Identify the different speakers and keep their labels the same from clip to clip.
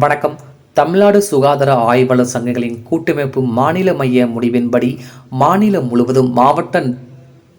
Speaker 1: வணக்கம். தமிழ்நாடு சுகாதார ஆய்வாளர் சங்கங்களின் கூட்டமைப்பு மாநில மைய முடிவின்படி மாநிலம் முழுவதும் மாவட்ட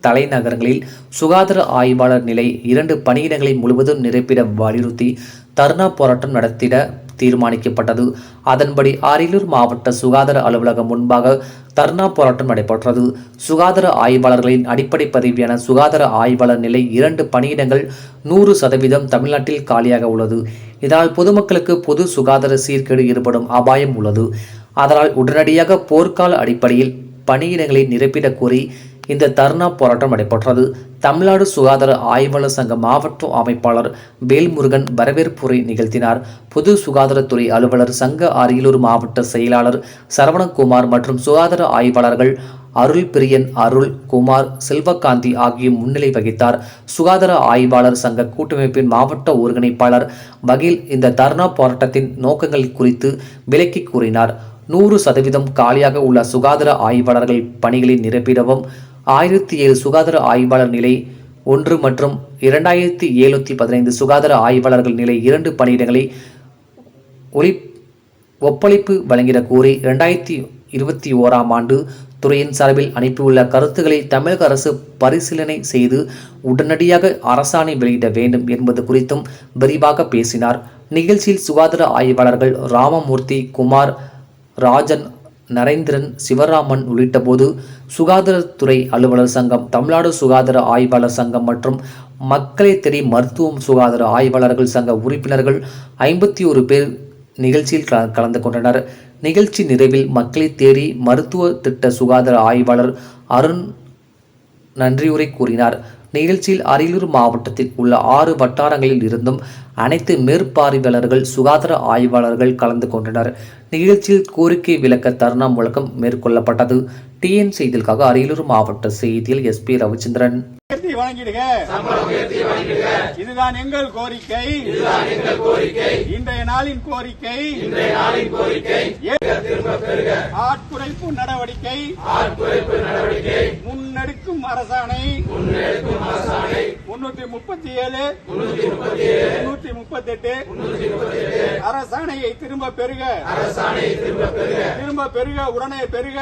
Speaker 1: தலைநகரங்களில் சுகாதார ஆய்வாளர் நிலை இரண்டு பணியிடங்களை முழுவதும் நிரப்பிட வலியுறுத்தி தர்ணா போராட்டம் நடத்திட தீர்மானிக்கப்பட்டது. அதன்படி அரியலூர் மாவட்ட சுகாதார அலுவலகம் முன்பாக தர்ணா போராட்டம் நடைபெற்றது. சுகாதார ஆய்வாளர்களின் அடிப்படை பதவியான சுகாதார ஆய்வாளர் நிலை இரண்டு பணியிடங்கள் நூறு சதவீதம் தமிழ்நாட்டில் காலியாக உள்ளது. இதனால் பொதுமக்களுக்கு பொது சுகாதார சீர்கேடு ஏற்படும் அபாயம் உள்ளது. அதனால் உடனடியாக போர்க்கால அடிப்படையில் பணியிடங்களை நிரப்பிடக் கோரி இந்த தர்ணா போராட்டம் நடைபெற்றது. தமிழ்நாடு சுகாதார ஆய்வாளர் சங்க மாவட்ட அமைப்பாளர் வேல்முருகன் வரவேற்புரை நிகழ்த்தினார். பொது சுகாதாரத்துறை அலுவலர் சங்க அரியலூர் மாவட்ட செயலாளர் சரவணகுமார் மற்றும் சுகாதார ஆய்வாளர்கள் அருள் பிரியன் அருள் குமார் செல்வகாந்தி ஆகியோர் முன்னிலை வகித்தார். சுகாதார ஆய்வாளர் சங்க கூட்டமைப்பின் மாவட்ட ஒருங்கிணைப்பாளர் வகையில் இந்த தர்ணா போராட்டத்தின் நோக்கங்கள் குறித்து விளக்கி கூறினார். நூறு சதவீதம் காலியாக உள்ள சுகாதார ஆய்வாளர்கள் பணிகளை நிரப்பிடவும் ஆயிரத்தி ஏழு சுகாதார ஆய்வாளர் நிலை ஒன்று மற்றும் இரண்டாயிரத்தி எழுநூற்றி பதினைந்து சுகாதார ஆய்வாளர்கள் நிலை இரண்டு பணியிடங்களை ஒளி ஒப்பளிப்பு வழங்கிட கோரி இரண்டாயிரத்தி இருபத்தி ஓராம் ஆண்டு துறையின் சார்பில் அனுப்பியுள்ள கருத்துக்களை தமிழக அரசு பரிசீலனை செய்து உடனடியாக அரசாணை வெளியிட வேண்டும் என்பது குறித்தும் விரிவாக பேசினார். நிகழ்ச்சியில் சுகாதார ஆய்வாளர்கள் ராமமூர்த்தி குமார் ராஜன் நரேந்திரன் சிவராமன் உள்ளிட்ட போது சுகாதாரத்துறை அலுவலர் சங்கம் தமிழ்நாடு சுகாதார ஆய்வாளர் சங்கம் மற்றும் மக்களை தேடி மருத்துவம் சுகாதார ஆய்வாளர்கள் சங்க உறுப்பினர்கள் ஐம்பத்தி ஒரு பேர் நிகழ்ச்சியில் கல- கலந்து கொண்டனர். நிகழ்ச்சி நிறைவில் மக்களை தேடி மருத்துவ திட்ட சுகாதார ஆய்வாளர் அருண் நன்றியுரை கூறினார். நிகழ்ச்சியில் அரியலூர் மாவட்டத்தில் உள்ள ஆறு வட்டாரங்களில் இருந்தும் அனைத்து மேற்பார்வையாளர்கள் சுகாதார ஆய்வாளர்கள் கலந்து கொண்டனர். நிகழ்ச்சியில் கோரிக்கை விளக்க தருணா முழக்கம் மேற்கொள்ளப்பட்டது. டிஎன் செய்திகளுக்காக அரியலூர் மாவட்ட செய்தியில் எஸ்பி ரவிச்சந்திரன்.
Speaker 2: இதுதான் எங்கள் கோரிக்கை. இன்றைய நாளின் கோரிக்கை. ஆட்குறைப்பு நடவடிக்கை. முன்னெடுக்கும் அரசாணை. முன்னூத்தி முப்பத்தி ஏழு முன்னூத்தி முப்பத்தி எட்டு அரசாணையை திரும்ப பெருக திரும்ப பெருக உடனே பெருக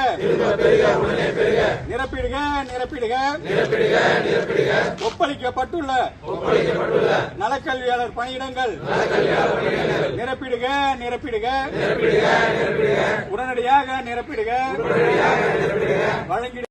Speaker 2: நிரப்பிடுக நிரப்பிடுக. ஒப்பளிக்கப்பட்டுள்ள நலக்கல்வியாளர் பணியிடங்கள் நிரப்பிடுக நிரப்பிடுக. உடனடியாக நிரப்பிடுக. வழங்கிடு